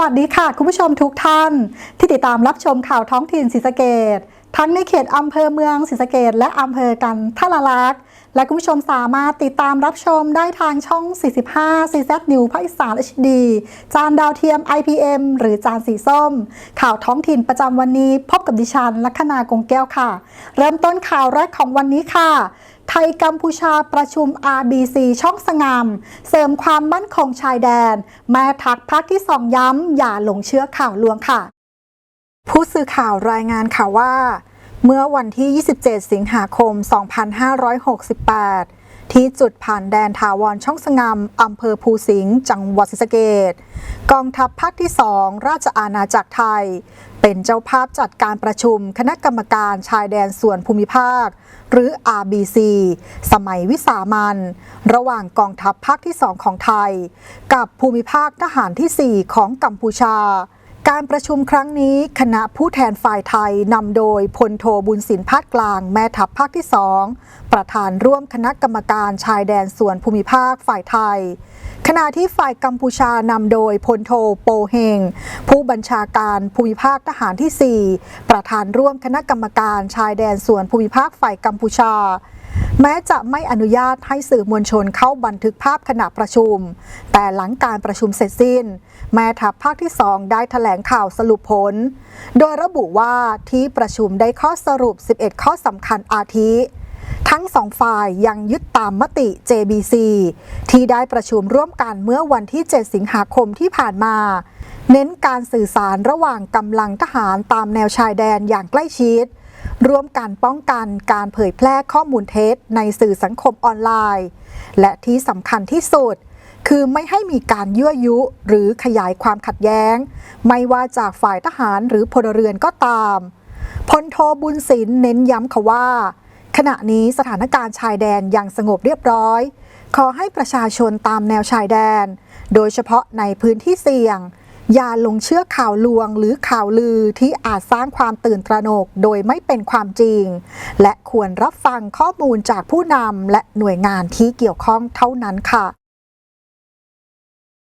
วัสดีค่ะ คุณผู้ชมทุกท่าน ที่ติดตามรับชมข่าวท้องถิ่นศรีสะเกดทั้งในเขตอำเภอเมืองศรีสะเกดและอำเภอกันทละลักษณ์และคุณผู้ชมสามารถติดตามรับชมได้ทางช่อง 45 CZ New ภาคอีสาน HD จานดาวเทียม IPM หรือจานสีส้ม ข่าวท้องถิ่นประจำวันนี้ พบกับดิฉันลัคนากงแก้วค่ะ เริ่มต้นข่าวแรกของวันนี้ค่ะ ไทยกัมพูชาประชุม RBC ช่องสงาม เสริมความมั่นคงชายแดน แม่ทักพักที่สองย้ำ อย่าหลงเชื่อข่าวลวงค่ะ ผู้สื่อข่าวรายงานค่ะว่า เมื่อวันที่ 27 สิงหาคม 2568 ที่จุดผ่านแดนถาวรช่องสงามอำเภอภูสิงห์จังหวัดศรีสะเกดกองทัพภาคที่2ราชอาณาจักรไทย เป็นเจ้าภาพจัดการประชุมคณะกรรมการชายแดนส่วนภูมิภาค หรือ RBC สมัยวิสามันระหว่างกองทัพภาคที่2ของไทย กับภูมิภาคทหารที่ 4 ของกัมพูชา การประชุมครั้งนี้คณะผู้แทนฝ่ายไทยนำโดยพลโทบุญสินภาคกลาง แม่ทัพภาคที่สองประธานร่วมคณะกรรมการชายแดนส่วนภูมิภาคฝ่ายไทย ขณะที่ฝ่ายกัมพูชานำโดยพลโทโปเฮง ผู้บัญชาการภูมิภาคทหารที่ 4 ประธานร่วมคณะกรรมการชายแดนส่วนภูมิภาคฝ่ายกัมพูชา แม้จะไม่อนุญาตให้สื่อมวลชนเข้าบันทึกภาพขณะประชุม แต่หลังการประชุมเสร็จสิ้น แม่ทัพภาคที่ 2 ได้ถแถลงข่าวสรุปผล โดยระบุว่าที่ประชุมได้ข้อสรุป 11 ข้อสำคัญอาทิ ทั้งสองฝ่ายยังยึดตามมติ JBC ที่ได้ประชุมร่วมกันเมื่อวันที่ 7 สิงหาคมที่ผ่านมา เน้นการสื่อสารระหว่างกำลังทหารตามแนวชายแดนอย่างใกล้ชิด ร่วมกันป้องกันการเผยแพร่ข้อมูลเท็จในสื่อสังคมออนไลน์ และที่สำคัญที่สุด คือไม่ให้มีการยั่วยุหรือขยายความขัดแย้ง ไม่ว่าจากฝ่ายทหารหรือพลเรือนก็ตามพลโทบุญศิลเน้นย้ำค่ะว่า ขณะนี้สถานการณ์ชายแดนยังสงบเรียบร้อย ขอให้ประชาชนตามแนวชายแดน โดยเฉพาะในพื้นที่เสี่ยง อย่าลงเชื่อข่าวลวงหรือข่าวลือที่อาจสร้างความตื่นตระหนกโดยไม่เป็นความจริง และควรรับฟังข้อมูลจากผู้นำและหน่วยงานที่เกี่ยวข้องเท่านั้นค่ะ